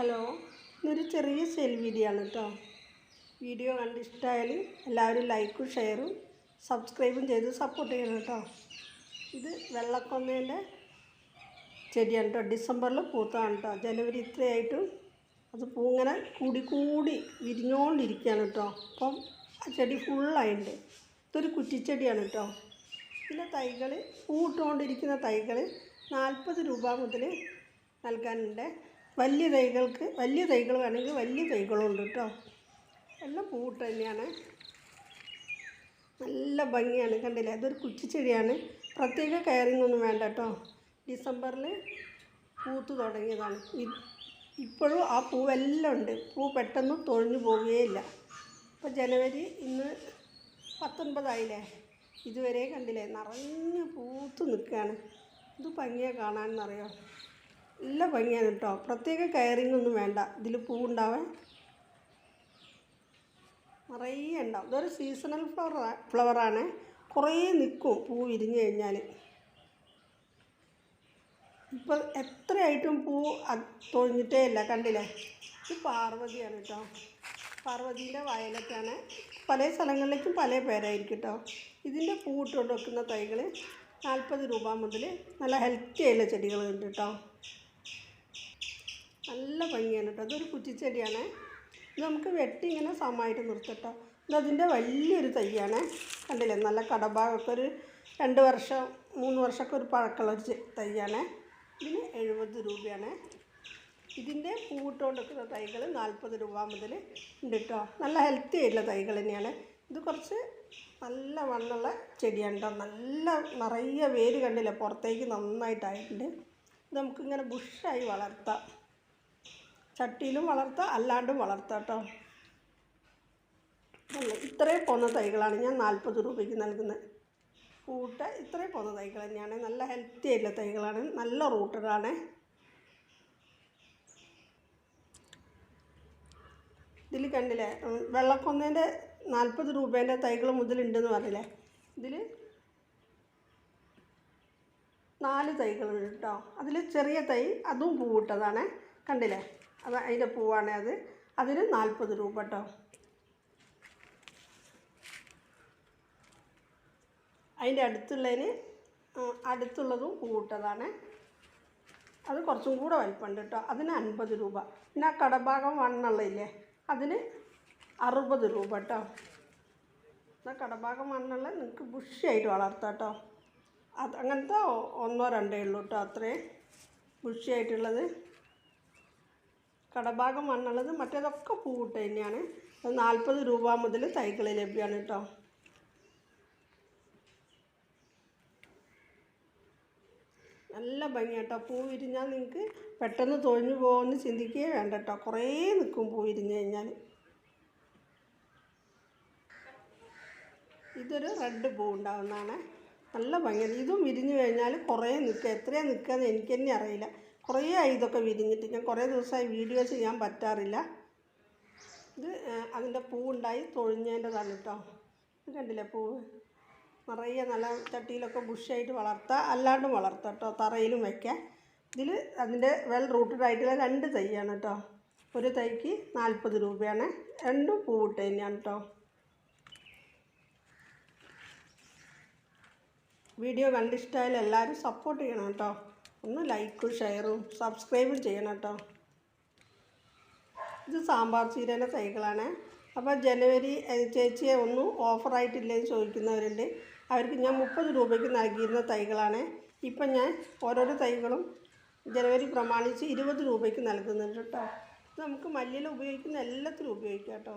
Hello ഇതൊരു ചെറിയ cell video ആണ് കേട്ടോ. വീഡിയോ കണ്ട് ഇഷ്ടമായാൽ എല്ലാവരും ലൈക്കും ഷെയറും സബ്സ്ക്രൈബും ചെയ്ത് സപ്പോർട്ട് ചെയ്യണം കേട്ടോ. ഇത് വെള്ളക്കൊന്നേന്റെ ചെടിയാണ് കേട്ടോ. ഡിസംബറിൽ പൂത്താണ് കേട്ടോ. ജനുവരി ഇത്രയായിട്ടും അത് പൂ ഇങ്ങനെ കൂടി കൂടി വിരിഞ്ഞുകൊണ്ടിരിക്കുകയാണ് കേട്ടോ. അപ്പം ആ ചെടി ഫുള്ളായിട്ടുണ്ട് ഇതൊരു കുറ്റിച്ചെടിയാണ് കേട്ടോ. ഇതിലെ തൈകൾ പൂട്ടുകൊണ്ടിരിക്കുന്ന തൈകൾ നാൽപ്പത് രൂപ മുതൽ നൽകാനുണ്ട്. വലിയ തൈകൾക്ക് വലിയ തൈകൾ വേണമെങ്കിൽ വലിയ തൈകളും ഉണ്ട് കേട്ടോ. എല്ലാം പൂട്ട് തന്നെയാണ്. നല്ല ഭംഗിയാണ് കണ്ടില്ലേ? അതൊരു കുറ്റിച്ചെടിയാണ് പ്രത്യേക കെയറിംഗ് ഒന്നും വേണ്ട കേട്ടോ. ഡിസംബറിൽ പൂത്ത് തുടങ്ങിയതാണ്. ഇപ്പോഴും ആ പൂവെല്ലാം ഉണ്ട്. പൂ പെട്ടെന്ന് തൊഴിഞ്ഞു പോവുകയില്ല. ഇപ്പോൾ ജനുവരി ഇന്ന് പത്തൊൻപതായില്ലേ? ഇതുവരെ കണ്ടില്ലേ? നിറഞ്ഞ് പൂത്ത് നിൽക്കുകയാണ്. ഇത് ഭംഗിയാണ് കാണാനെന്നറിയോ? നല്ല ഭംഗിയാണ് കേട്ടോ. പ്രത്യേക കയറിംഗ് ഒന്നും വേണ്ട. ഇതിൽ പൂവുണ്ടാവാൻ നിറയെ ഉണ്ടാവും. ഇതൊരു സീസണൽ ഫ്ലവർ ഫ്ലവറാണ് കുറേ നിൽക്കും പൂ വിരിഞ്ഞു കഴിഞ്ഞാൽ ഇപ്പോൾ എത്രയായിട്ടും പൂ തൊഴിഞ്ഞിട്ടേ ഇല്ല. കണ്ടില്ലേ? ഇത് പാർവതിയാണ് കേട്ടോ. പാർവതീന്റെ വയലറ്റാണ് പല സ്ഥലങ്ങളിലേക്കും പല പേരായിരിക്കും കേട്ടോ. ഇതിന്റെ പൂവിട്ടുകൊണ്ട് വെക്കുന്ന തൈകൾ നാൽപ്പത് രൂപ മുതൽ നല്ല ഹെൽത്തി ആയുള്ള ചെടികളുണ്ട് കേട്ടോ. ഭംഗിയാണ് കേട്ടോ ഇതൊരു കുറ്റിച്ചെടിയാണ്. ഇത് നമുക്ക് വെട്ടി ഇങ്ങനെ സമമായിട്ട് നിർത്തട്ടോ. അതിന്റെ വലിയൊരു തൈയാണ്. കണ്ടില്ലേ? നല്ല കടഭാഗമൊക്കെ ഒരു രണ്ട് വർഷം മൂന്ന് വർഷമൊക്കെ ഒരു പഴക്കമുള്ള ഒരു തൈയാണ്. ഇതിന് എഴുപത് രൂപയാണ്. ഇതിന്റെ പൂവിട്ടുകൊണ്ടിരിക്കുന്ന തൈകൾ നാൽപ്പത് രൂപ മുതൽ ഉണ്ട് കേട്ടോ. നല്ല ഹെൽത്തി ആയിട്ടുള്ള തൈകൾ തന്നെയാണ്. ഇത് കുറച്ച് നല്ല വണ്ണുള്ള ചെടിയാണ് കേട്ടോ. നല്ല നിറയെ വേര് കണ്ടില്ല? പുറത്തേക്ക് നന്നായിട്ടായിട്ടുണ്ട് നമുക്കിങ്ങനെ ബുഷായി വളർത്താം. ചട്ടിയിലും വളർത്താം അല്ലാണ്ടും വളർത്താം കേട്ടോ. ഇത്രയും പോന്ന തൈകളാണ് ഞാൻ നാൽപ്പത് രൂപയ്ക്ക് നൽകുന്നത് കൂട്ട ഇത്രയും പോന്ന തൈകൾ തന്നെയാണ്. നല്ല ഹെൽത്തി ആയിട്ടുള്ള തൈകളാണ്. നല്ല റൂട്ടഡാണ് ഇതിൽ കണ്ടില്ലേ? വെള്ളക്കൊന്നേന്റെ നാൽപ്പത് രൂപേന്റെ തൈകൾ മുതലുണ്ടെന്ന് പറഞ്ഞില്ലേ? ഇതിൽ നാല് തൈകളുണ്ട് കേട്ടോ. അതിൽ ചെറിയ തൈ അതും പൂവിട്ടതാണ്. കണ്ടില്ലേ? അത് അതിന്റെ പൂവാണ് അത്. അതിന് നാൽപ്പത് രൂപ കേട്ടോ. അതിന്റെ അടുത്തുള്ളതിന് അടുത്തുള്ളതും പൂവിട്ടതാണ് അത് കുറച്ചും കൂടെ വലിപ്പമുണ്ട് കേട്ടോ. അതിന് അൻപത് രൂപ. പിന്നെ ആ കടഭാഗം വണ്ണുള്ളതില്ലേ അതിന് അറുപത് രൂപ കേട്ടോ. എന്നാൽ കടഭാഗം വണ്ണുള്ള നിങ്ങൾക്ക് ബുഷിയായിട്ട് വളർത്താം കേട്ടോ. അത് അങ്ങനത്തെ ഒന്നോ രണ്ടേ ഉള്ളൂ കേട്ടോ അത്രയും ബുഷിയായിട്ടുള്ളത്. കടഭാഗം മണ്ണുള്ളത് മറ്റേതൊക്കെ പൂവിട്ട് തന്നെയാണ്. നാൽപ്പത് രൂപ മുതൽ തൈകൾ ലഭ്യമാണ് കേട്ടോ. നല്ല ഭംഗി കേട്ടോ. പൂ വിരിഞ്ഞാൽ നിങ്ങൾക്ക് പെട്ടെന്ന് തൊഴിഞ്ഞു പോകുമെന്ന് ചിന്തിക്കുകയേ വേണ്ട കേട്ടോ. കുറേ നിൽക്കും പൂ വിരിഞ്ഞു കഴിഞ്ഞാൽ. ഇതൊരു റെഡ് പൂ ഉണ്ടാവുന്നതാണ്. നല്ല ഭംഗിയാണ്. ഇതും വിരിഞ്ഞു കഴിഞ്ഞാൽ കുറേ നിൽക്കുക എത്രയാണ് നിൽക്കുകയെന്ന് എനിക്ക് തന്നെ അറിയില്ല. കുറേ ആയി ഇതൊക്കെ വിരിഞ്ഞിട്ട്. ഞാൻ കുറേ ദിവസമായി വീഡിയോ ചെയ്യാൻ പറ്റാറില്ല. ഇത് അതിന്റെ പൂവുണ്ടായി തൊഴിഞ്ഞതിന്റെതാണ് കേട്ടോ കണ്ടില്ലേ പൂവ് നിറയെ നല്ല ചട്ടിയിലൊക്കെ ബുഷായിട്ട് വളർത്താം അല്ലാണ്ടും വളർത്താം കേട്ടോ തറയിലും വയ്ക്കാം ഇതിൽ അതിന്റെ വെൽ റൂട്ടഡ് ആയിട്ടുള്ള രണ്ട് തൈയാണ് കേട്ടോ ഒരു തൈക്ക് നാൽപ്പത് രൂപയാണ്. രണ്ടും പൂവിട്ട് തന്നെയാണ് കേട്ടോ വീഡിയോ കണ്ടിഷ്ടമായാലും എല്ലാവരും സപ്പോർട്ട് ചെയ്യണം കേട്ടോ ഒന്ന് ലൈക്കും ഷെയറും സബ്സ്ക്രൈബും ചെയ്യണം കേട്ടോ ഇത് സാമ്പാർ ചീരേന്റെ തൈകളാണ്. അപ്പോൾ ജനുവരി ചേച്ചിയെ ഒന്നും ഓഫറായിട്ടില്ലെന്ന് ചോദിക്കുന്നവരുണ്ട്. അവർക്ക് ഞാൻ മുപ്പത് രൂപയ്ക്ക് നൽകിയിരുന്ന തൈകളാണ്. ഇപ്പം ഞാൻ ഓരോരോ തൈകളും ജനുവരി പ്രമാണിച്ച് ഇരുപത് രൂപയ്ക്ക് നൽകുന്നുണ്ട് കേട്ടോ ഇത് നമുക്ക് മല്ലിയിൽ ഉപയോഗിക്കുന്ന എല്ലാത്തിലും ഉപയോഗിക്കാം കേട്ടോ